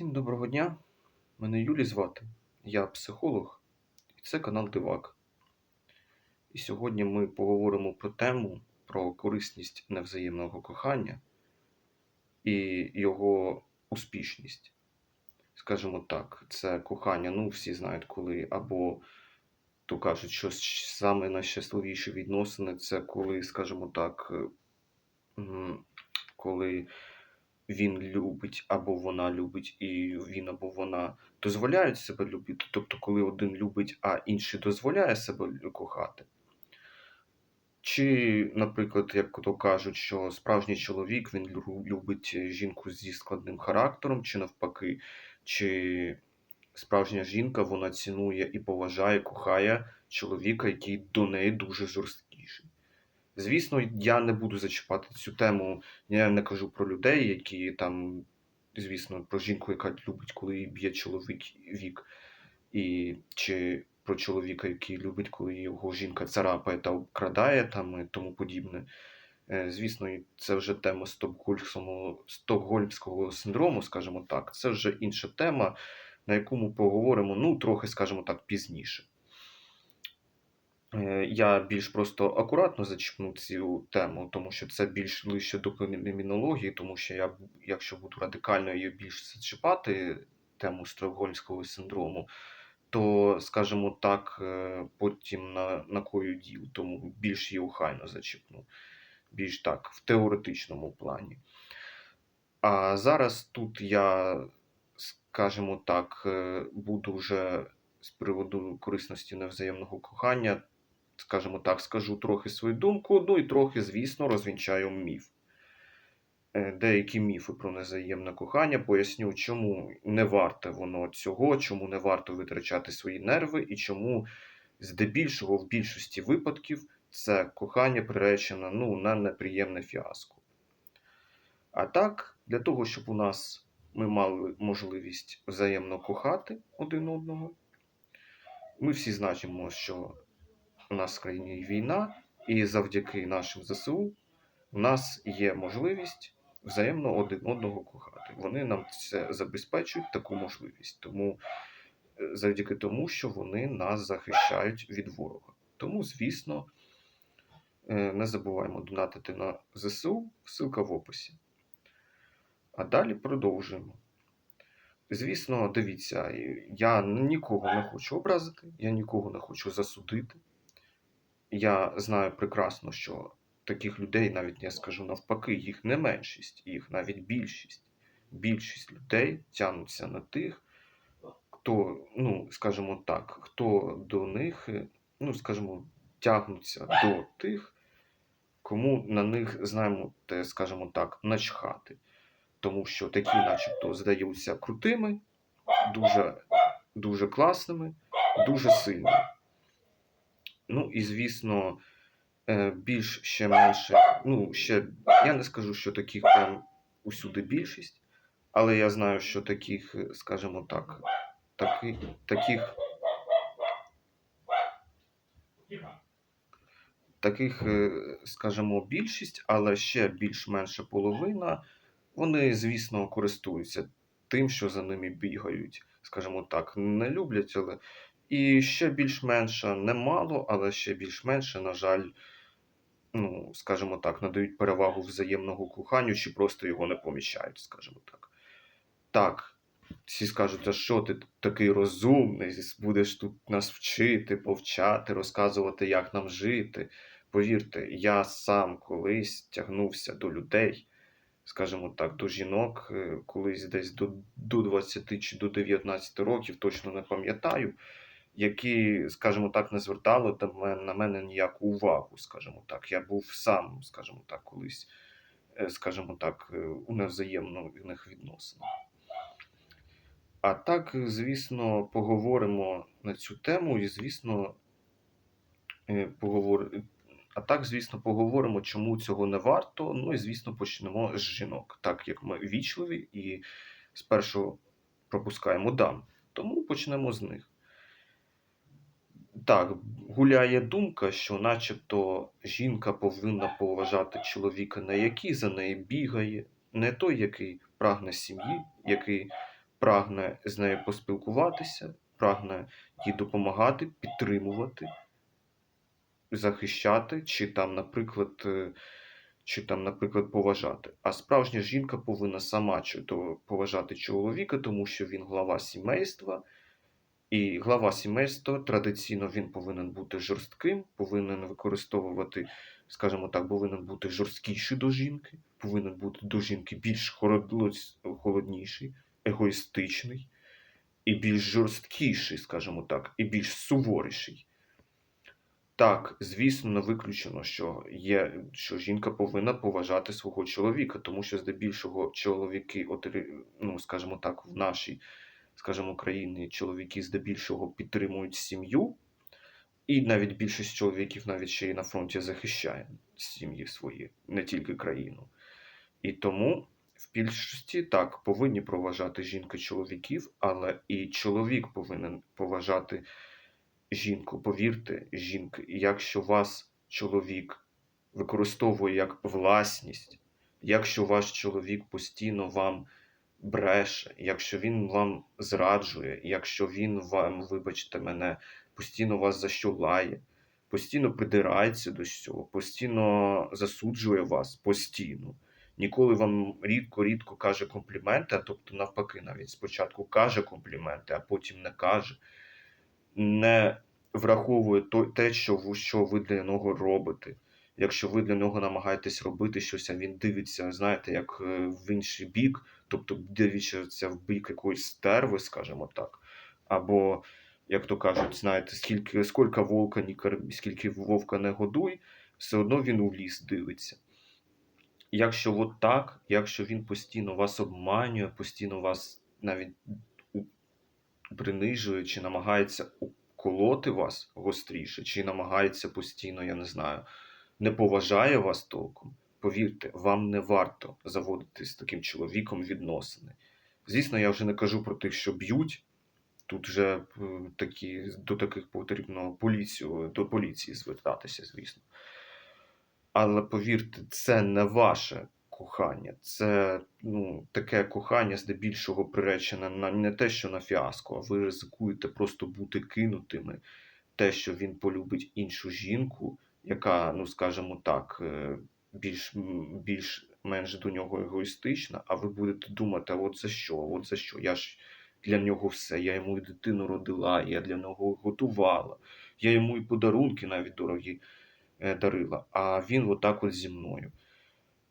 Всім доброго дня. Мене Юлій звати. Я психолог, і це канал Дивак. І сьогодні ми поговоримо про тему про корисність невзаємного кохання і його успішність. Скажімо так, це кохання, ну, всі знають, коли або то кажуть, що саме найщасливіші відносини це коли, скажімо так, коли він любить або вона любить, і він або вона дозволяють себе любити. Тобто, коли один любить, а інший дозволяє себе кохати. Чи, наприклад, як то кажуть, що справжній чоловік він любить жінку зі складним характером, чи навпаки, чи справжня жінка вона цінує і поважає, кохає чоловіка, який до неї дуже жорсткіший. Звісно, я не буду зачіпати цю тему. Я не кажу про людей, які там, звісно, про жінку, яка любить, коли її б'є чоловік вік, і чи про чоловіка, який любить, коли його жінка царапає та обкрадає там і тому подібне. Е, Звісно, це вже тема стокгольмського, стокгольмського синдрому, скажімо так. Це вже інша тема, на яку ми поговоримо, ну, трохи, скажімо так, пізніше. Е, Я більш просто акуратно зачіпну цю тему, тому що це більш ближче до кримінології, тому що я, якщо буду радикально її більш зачіпати, тему Стокгольмського синдрому, то, скажімо так, е, потім на, накою діл, тому більш її охайно зачіпну, більш так, в теоретичному плані. А зараз тут я, скажімо так, е, буду вже з приводу корисності невзаємного кохання, скажімо так, скажу трохи свою думку, ну і трохи, звісно, розвінчаю міф. Е, Деякі міфи про невзаємне кохання, поясню, чому не варте воно цього, чому не варто витрачати свої нерви, і чому здебільшого в більшості випадків це кохання приречено ну, на неприємне фіаско. А так, для того, щоб у нас ми мали можливість взаємно кохати один одного, ми всі знаємо, що у нас в країні війна, і завдяки нашим ЗСУ у нас є можливість взаємно один одного кохати. Вони нам це забезпечують таку можливість. Тому е, завдяки тому, що вони нас захищають від ворога. Тому, звісно, е, не забуваємо донатити на ЗСУ, ссылка в описі. А далі продовжуємо. Звісно, дивіться, я нікого не хочу образити, я нікого не хочу засудити. Я знаю прекрасно, що таких людей, навіть я скажу навпаки, їх не меншість, їх навіть більшість. Більшість людей тягнуться на тих, хто, ну, скажімо так, хто до них, е, ну, скажімо, тягнуться до тих, кому на них, знаємо, те, скажімо так, начхати. Тому що такі, начебто, здаються крутими, дуже, дуже класними, дуже сильними. Ну і звісно, е, більш ще менше. Ну, ще я не скажу, що таких прям усюди більшість, але я знаю, що таких, е, скажімо так, таки, таких, таких, е, скажімо, більшість, але ще більш-менше половина, вони, звісно, користуються тим, що за ними бігають, скажімо так, не люблять, але і ще більш-менше немало, але ще більш-менше, на жаль, ну, скажімо так, надають перевагу взаємного коханню чи просто його не поміщають, скажімо так. Так, всі скажуть, а що ти такий розумний, будеш тут нас вчити, повчати, розказувати, як нам жити. Повірте, я сам колись тягнувся до людей, скажімо так, до жінок, е, колись десь до, до 20 чи до 19 років, точно не пам'ятаю, які, скажімо так, не звертали на мене ніяку увагу, скажімо так. Я був сам, скажімо так, колись, е, скажімо так, е, у невзаємних відносинах. А так, звісно, поговоримо на цю тему, і, звісно, е, поговор... а так, звісно, поговоримо, чому цього не варто. Ну і, звісно, почнемо з жінок, так як ми вічливі і спершу пропускаємо дам. Тому почнемо з них. Так, гуляє думка, що начебто жінка повинна поважати чоловіка, не який за неї бігає, не той, який прагне сім'ї, який прагне з нею поспілкуватися, прагне їй допомагати, підтримувати, захищати, чи там, наприклад, е, чи там, наприклад, поважати. А справжня жінка повинна сама поважати чоловіка, тому що він глава сімейства. І глава сімейства традиційно він повинен бути жорстким, повинен використовувати, скажімо так, повинен бути жорсткіший до жінки, повинен бути до жінки більш холодніший, егоїстичний і більш жорсткіший, скажімо так, і більш суворіший. Так, звісно, не виключено, що є, що жінка повинна поважати свого чоловіка, тому що здебільшого чоловіки, ну, скажімо так, в нашій, скажімо, країні чоловіки здебільшого підтримують сім'ю, і навіть більшість чоловіків навіть ще й на фронті захищає сім'ї свої, не тільки країну. І тому в більшості так повинні поважати жінки чоловіків, але і чоловік повинен поважати жінку. Повірте, жінки, якщо вас чоловік використовує як власність, якщо ваш чоловік постійно вам бреше, якщо він вам зраджує, якщо він вам, вибачте мене, постійно вас за постійно придирається до цього, постійно засуджує вас, постійно. Ніколи вам рідко-рідко каже компліменти, а тобто навпаки, навіть спочатку каже компліменти, а потім не каже, не враховує те, що ви, що ви для нього робите. Якщо ви для нього намагаєтесь робити щось, а він дивиться, знаєте, як е, в інший бік, тобто дивиться в бік якоїсь стерви, скажімо так. Або, як то кажуть, знаєте, скільки, скільки вовка ні скільки вовка не годуй, все одно він у ліс дивиться. Якщо от так, якщо він постійно вас обманює, постійно вас навіть принижує, чи намагається уколоти вас гостріше, чи намагається постійно, я не знаю, не поважає вас толком, повірте, вам не варто заводити з таким чоловіком відносини. Звісно, я вже не кажу про тих, що б'ють. Тут вже е, такі, до таких потрібно поліцію, до поліції звертатися, звісно. Але повірте, це не ваше кохання. Це ну, таке кохання здебільшого приречене на не те, що на фіаско, а ви ризикуєте просто бути кинутими. Те, що він полюбить іншу жінку, яка, ну скажімо так, більш, м, більш-менш до нього егоїстична, а ви будете думати, а от за що? От за що? Я ж для нього все, я йому і дитину родила, я для нього готувала, я йому і подарунки навіть дорогі е, дарила, а він отак от зі мною.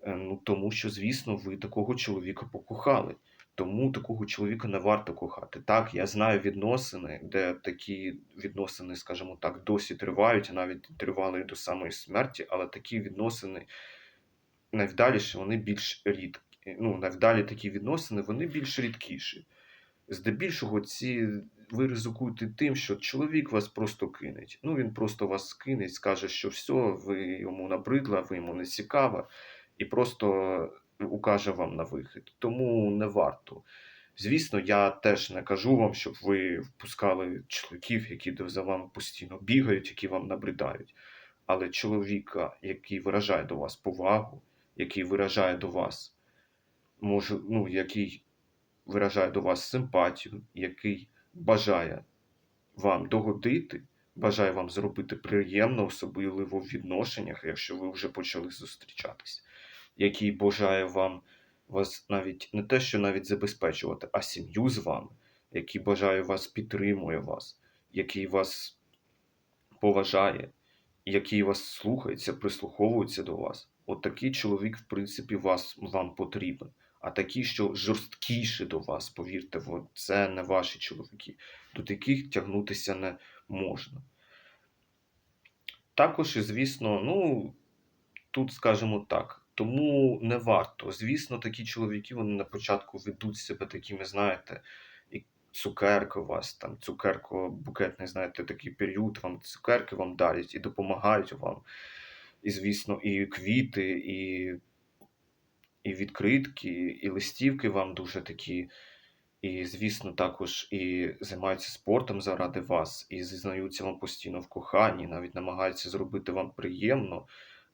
Е, Ну, тому що, звісно, ви такого чоловіка покохали. Тому такого чоловіка не варто кохати. Так, я знаю відносини, де такі відносини, скажімо так, досі тривають, навіть тривали до самої смерті, але такі відносини найвдаліші, вони більш рідкі. Ну, найвдалі такі відносини, вони більш рідкіші. Здебільшого ці ви ризикуєте тим, що чоловік вас просто кинеть. Ну, він просто вас скине, скаже, що все, ви йому набридла, ви йому не цікава, і просто укаже вам на вихід. Тому не варто. Звісно, я теж не кажу вам, щоб ви впускали чоловіків, які за вами постійно бігають, які вам набридають. Але чоловіка, який виражає до вас повагу, який виражає до вас, може, ну, який виражає до вас симпатію, який бажає вам догодити, бажає вам зробити приємно, особливо в відношеннях, якщо ви вже почали зустрічатись, який бажає вам вас навіть не те, що навіть забезпечувати, а сім'ю з вами, який бажає вас, підтримує вас, який вас поважає, який вас слухається, прислуховується до вас. От такий чоловік, в принципі, вас, вам потрібен. А такі, що жорсткіші до вас, повірте, це не ваші чоловіки, до таких тягнутися не можна. Також, звісно, ну, тут скажемо так, тому не варто. Звісно, такі чоловіки вони на початку ведуть себе такими, знаєте, і цукерки у вас, там, цукерко, букетний, знаєте, такий період, вам цукерки вам дарять і допомагають вам. І, звісно, і квіти, і, і відкритки, і листівки вам дуже такі. І, звісно, також і займаються спортом заради вас, і зізнаються вам постійно в коханні, навіть намагаються зробити вам приємно.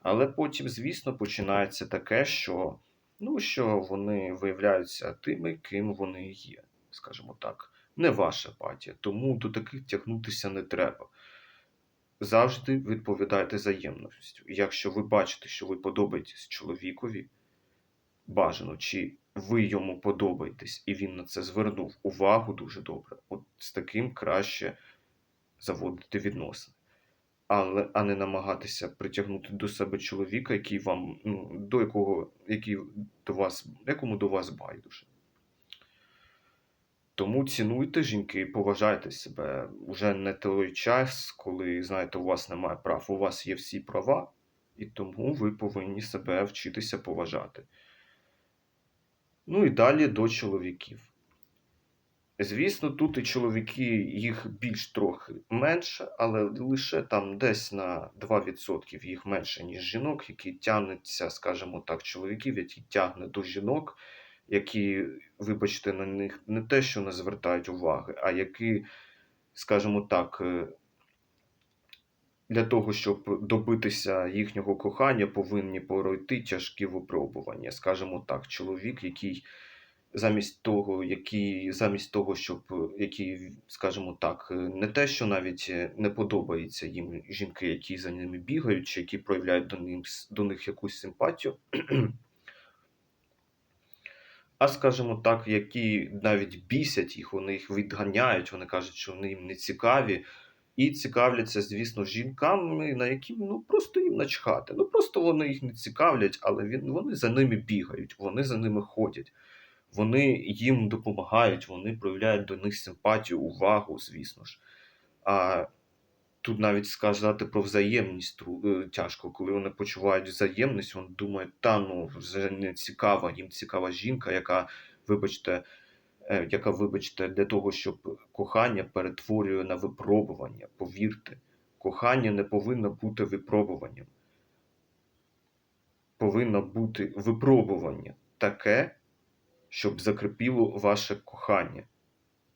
Але потім, звісно, починається таке, що, ну, що вони виявляються тими, ким вони є. скажімо так, не ваша апатія. Тому до таких тягнутися не треба. Завжди відповідайте взаємністю. Якщо ви бачите, що ви подобаєтесь чоловікові, бажано, чи ви йому подобаєтесь, і він на це звернув увагу дуже добре, от з таким краще заводити відносини. Але, а не намагатися притягнути до себе чоловіка, який вам, ну, до якого, який до вас, якому до вас байдуже. Тому цінуйте жінки, поважайте себе. Уже не той час, коли, знаєте, у вас немає прав, у вас є всі права, і тому ви повинні себе вчитися поважати. Ну і далі до чоловіків. Звісно, тут і чоловіки їх більш трохи менше, але лише там десь на 2% їх менше, ніж жінок, які тягнуться, скажімо так, чоловіків, які тягне до жінок, які, вибачте, на них не те, що не звертають уваги, а які, скажімо так, е, для того, щоб добитися їхнього кохання, повинні пройти тяжкі випробування. Скажімо так, чоловік, який замість того, який замість того, щоб який, скажімо так, е, не те, що навіть е, не подобається їм жінки, які за ними бігають, чи які проявляють до ним до них якусь симпатію. А скажімо так, які навіть бісять їх, вони їх відганяють, вони кажуть, що вони їм не цікаві. І цікавляться, звісно, жінками, на які ну просто їм начхати. Ну просто вони їх не цікавлять, але він, вони за ними бігають, вони за ними ходять, вони їм допомагають, вони проявляють до них симпатію, увагу, звісно ж. А тут навіть сказати про взаємність е, тяжко, коли вони почувають взаємність, вони думають, та ну вже не цікава, їм цікава жінка, яка, вибачте, е, яка, вибачте, для того, щоб кохання перетворює на випробування. Повірте, кохання не повинно бути випробуванням. Повинно бути випробування таке, щоб закріпило ваше кохання,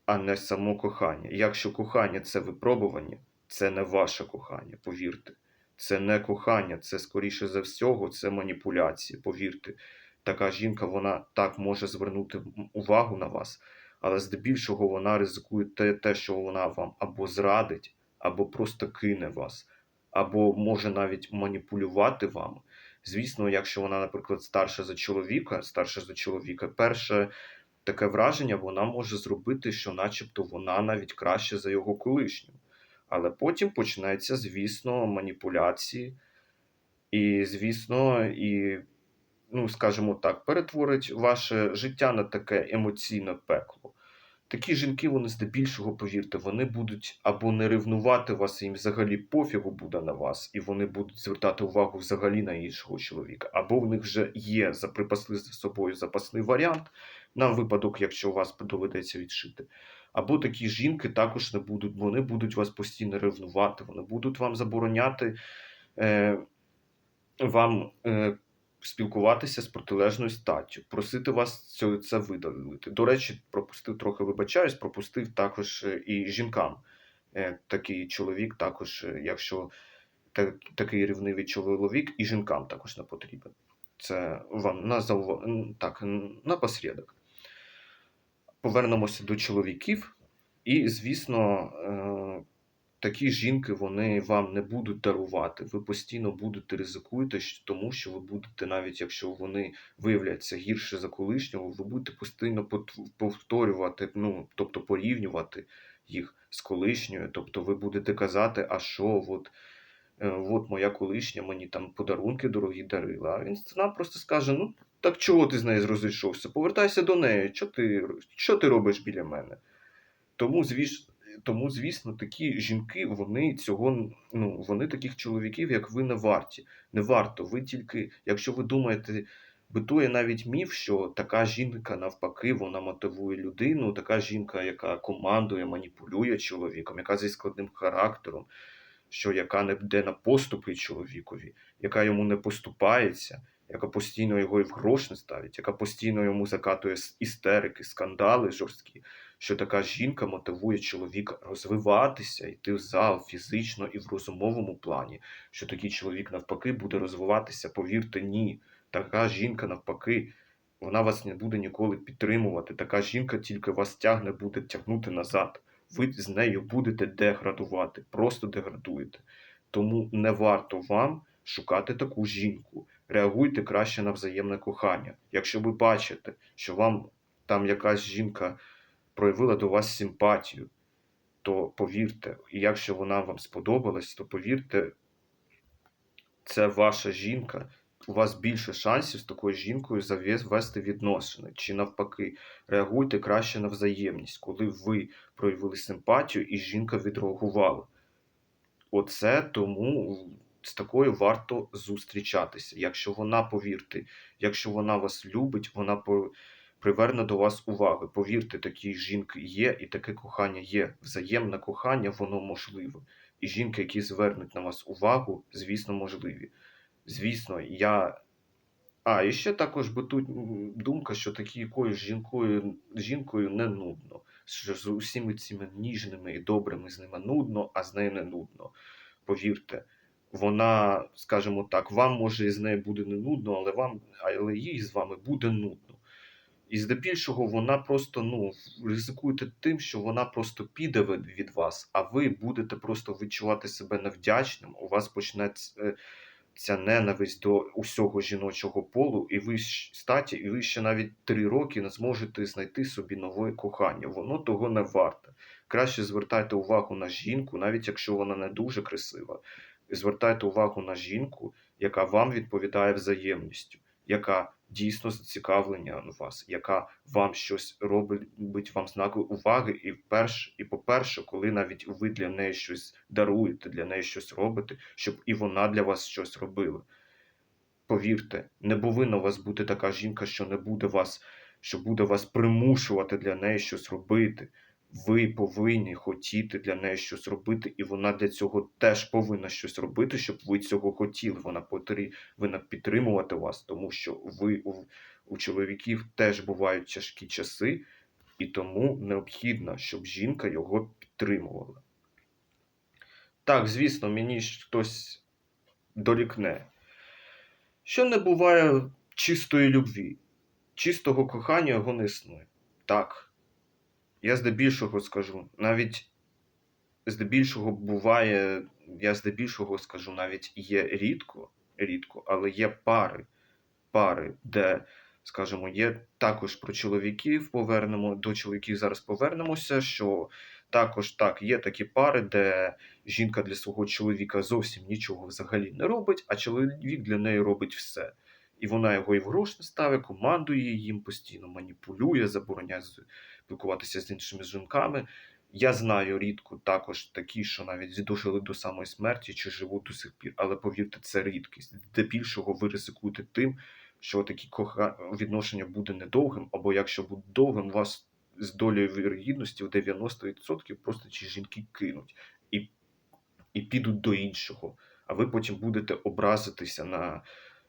а не само кохання. Якщо кохання це випробування, це не ваше кохання, повірте. Це не кохання, це скоріше за всього, це маніпуляції, повірте. Така жінка, вона так може звернути увагу на вас, але здебільшого вона ризикує те, те, що вона вам або зрадить, або просто кине вас, або може навіть маніпулювати вами. Звісно, якщо вона, наприклад, старша за чоловіка, старша за чоловіка, перше таке враження вона може зробити, що начебто вона навіть краще за його колишню. Але потім почнеться, звісно, маніпуляції, і, звісно, і, ну, скажімо так, перетворить ваше життя на таке емоційне пекло. Такі жінки, вони здебільшого, повірте, вони будуть або не ревнувати вас, і їм взагалі пофігу буде на вас, і вони будуть звертати увагу взагалі на іншого чоловіка, або в них вже є заприпасли за собою запасний варіант на випадок, якщо вас доведеться відшити. Або такі жінки також не будуть, вони будуть вас постійно ревнувати, вони будуть вам забороняти е, вам е, спілкуватися з протилежною статтю, просити вас це, видалити. До речі, пропустив трохи вибачаюсь, пропустив також е, і жінкам. Е, такий чоловік, також, е, якщо так, такий рівнивий чоловік, і жінкам також не потрібен. Це вам на заува... так, на посередок. Повернемося до чоловіків. І, звісно, такі жінки вони вам не будуть дарувати. Ви постійно будете ризикуєте, тому що ви будете, навіть якщо вони виявляться гірше за колишнього, ви будете постійно повторювати, ну, тобто порівнювати їх з колишньою. Тобто ви будете казати, а що, от, е, от моя колишня мені там подарунки дорогі дарила. А він вона просто скаже: ну так чого ти з нею розійшовся? Повертайся до неї. Що ти, що ти робиш біля мене? Тому, звісно, тому, звісно, такі жінки, вони цього, ну, вони таких чоловіків, як ви, не варті. Не варто. Ви тільки, якщо ви думаєте, битує навіть міф, що така жінка, навпаки, вона мотивує людину, така жінка, яка командує, маніпулює чоловіком, яка зі складним характером, що яка не йде на поступи чоловікові, яка йому не поступається, яка постійно його і в грош не ставить, яка постійно йому закатує істерики, скандали жорсткі що така жінка мотивує чоловіка розвиватися, йти в зал фізично і в розумовому плані, що такий чоловік навпаки буде розвиватися, повірте, ні. Така жінка навпаки Вона вас не буде ніколи підтримувати. Така жінка тільки вас тягне, буде тягнути назад. Ви з нею будете деградувати, просто деградуєте. Тому не варто вам шукати таку жінку. Реагуйте краще на взаємне кохання. Якщо ви бачите, що вам там якась жінка проявила до вас симпатію, то повірте, і якщо вона вам сподобалась, то повірте, це ваша жінка. У вас більше шансів з такою жінкою завести відносини. Чи навпаки, реагуйте краще на взаємність, коли ви проявили симпатію і жінка відреагувала. Оце тому з такою варто зустрічатися. Якщо вона, повірте, якщо вона вас любить, вона приверне до вас уваги. Повірте, такі жінки є, і таке кохання є. Взаємне кохання, воно можливе. І жінки, які звернуть на вас увагу, звісно, можливі. Звісно, я. А, і ще також битуть м, думка, що такою жінкою, жінкою не нудно. Що з усіми цими ніжними і добрими з ними нудно, а з нею не нудно. Повірте, вона, скажімо так, вам може і з нею буде не нудно, але вам, але їй з вами буде нудно. І здебільшого вона просто ну, ризикуєте тим, що вона просто піде від вас, а ви будете просто відчувати себе невдячним. У вас почнеться ця ненависть до усього жіночого полу, і ви статі, і ви ще навіть три роки не зможете знайти собі нове кохання. Воно того не варте. Краще звертайте увагу на жінку, навіть якщо вона не дуже красива. Звертайте увагу на жінку, яка вам відповідає взаємністю, яка дійсно зацікавлення в вас, яка вам щось робить вам знаки уваги, і вперше, і по-перше, коли навіть ви для неї щось даруєте, для неї щось робите, щоб і вона для вас щось робила. Повірте, не повинна у вас бути така жінка, що не буде вас, що буде вас примушувати для неї щось робити. Ви повинні хотіти для неї щось робити, і вона для цього теж повинна щось робити, щоб ви цього хотіли. Вона повинна підтримувати вас, тому що ви у, у чоловіків теж бувають тяжкі часи, і тому необхідно, щоб жінка його підтримувала. Так, звісно, мені хтось дорікне, що не буває чистої любві, чистого кохання його не існує. Так, я здебільшого скажу, навіть здебільшого буває, я здебільшого скажу, навіть є рідко, рідко, але є пари, пари, де, скажімо, є також про чоловіків повернемо, до чоловіків зараз повернемося, що також так, є такі пари, де жінка для свого чоловіка зовсім нічого взагалі не робить, а чоловік для неї робить все. І вона його і в грош не ставить, командує їм постійно, маніпулює, забороняє спілкуватися з іншими жінками. Я знаю рідко також такі, що навіть дожили до самої смерті чи живуть до сих пір, але повірте, це рідкість. Здебільшого ви ризикуєте тим, що такі коха... відношення буде недовгим, або якщо буде довгим, у вас з долею вірогідності в 90% просто ці жінки кинуть і, і підуть до іншого, а ви потім будете образитися на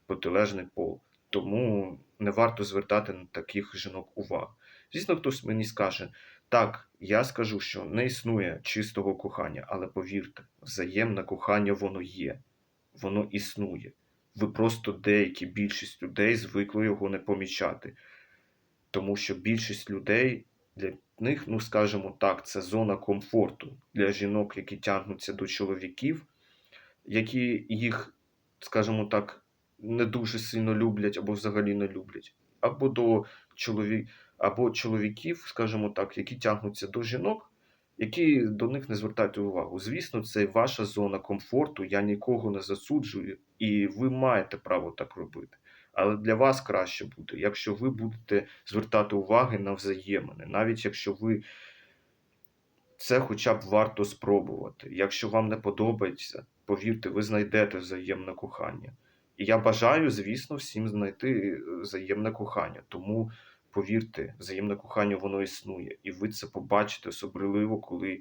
протилежний пол. Тому не варто звертати на таких жінок увагу. Звісно, хтось мені скаже, так, я скажу, що не існує чистого кохання, але повірте, взаємне кохання воно є, воно існує. Ви просто деякі, більшість людей звикли його не помічати. Тому що більшість людей для них, ну скажімо так, це зона комфорту для жінок, які тягнуться до чоловіків, які їх, скажімо так, не дуже сильно люблять або взагалі не люблять, або до чоловік, або чоловіків, скажімо так, які тягнуться до жінок, які до них не звертають увагу. Звісно, це ваша зона комфорту, я нікого не засуджую, і ви маєте право так робити. Але для вас краще буде, якщо ви будете звертати уваги на взаємини, навіть якщо ви це хоча б варто спробувати. Якщо вам не подобається, повірте, ви знайдете взаємне кохання. І я бажаю, звісно, всім знайти е, взаємне кохання. Тому повірте, взаємне кохання воно існує, і ви це побачите особливо, коли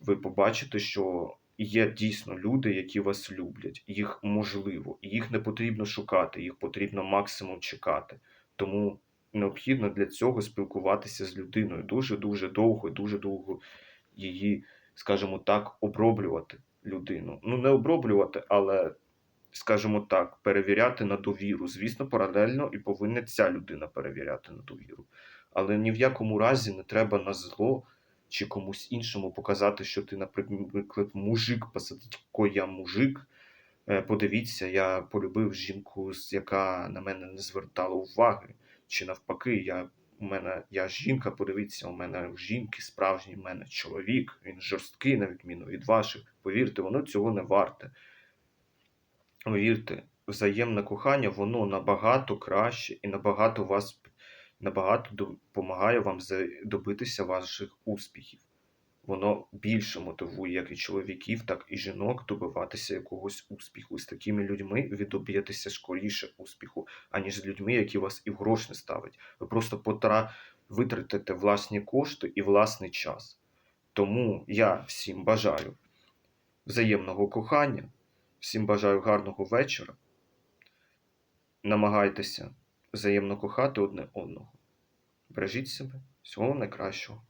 ви побачите, що є дійсно люди, які вас люблять. Їх можливо, і їх не потрібно шукати, їх потрібно максимум чекати. Тому необхідно для цього спілкуватися з людиною дуже дуже довго, дуже довго її, скажімо так, оброблювати людину. Ну, не оброблювати, але скажімо так, перевіряти на довіру. Звісно, паралельно і повинна ця людина перевіряти на довіру. Але ні в якому разі не треба на зло чи комусь іншому показати, що ти, наприклад, мужик, посадить ко я мужик. Е, Подивіться, я полюбив жінку, яка на мене не звертала уваги. Чи навпаки, я, у мене, я жінка, подивіться, у мене жінки справжній в мене чоловік, він жорсткий, на відміну від ваших. Повірте, воно цього не варте. Повірте, взаємне кохання, воно набагато краще і набагато вас набагато допомагає вам добитися ваших успіхів. Воно більше мотивує як і чоловіків, так і жінок добиватися якогось успіху. З такими людьми ви доб'єтеся скоріше успіху, аніж з людьми, які вас і в грош не ставлять. Ви просто потра... витратите власні кошти і власний час. Тому я всім бажаю взаємного кохання, всім бажаю гарного вечора. Намагайтеся взаємно кохати одне одного. Бережіть себе, всього найкращого.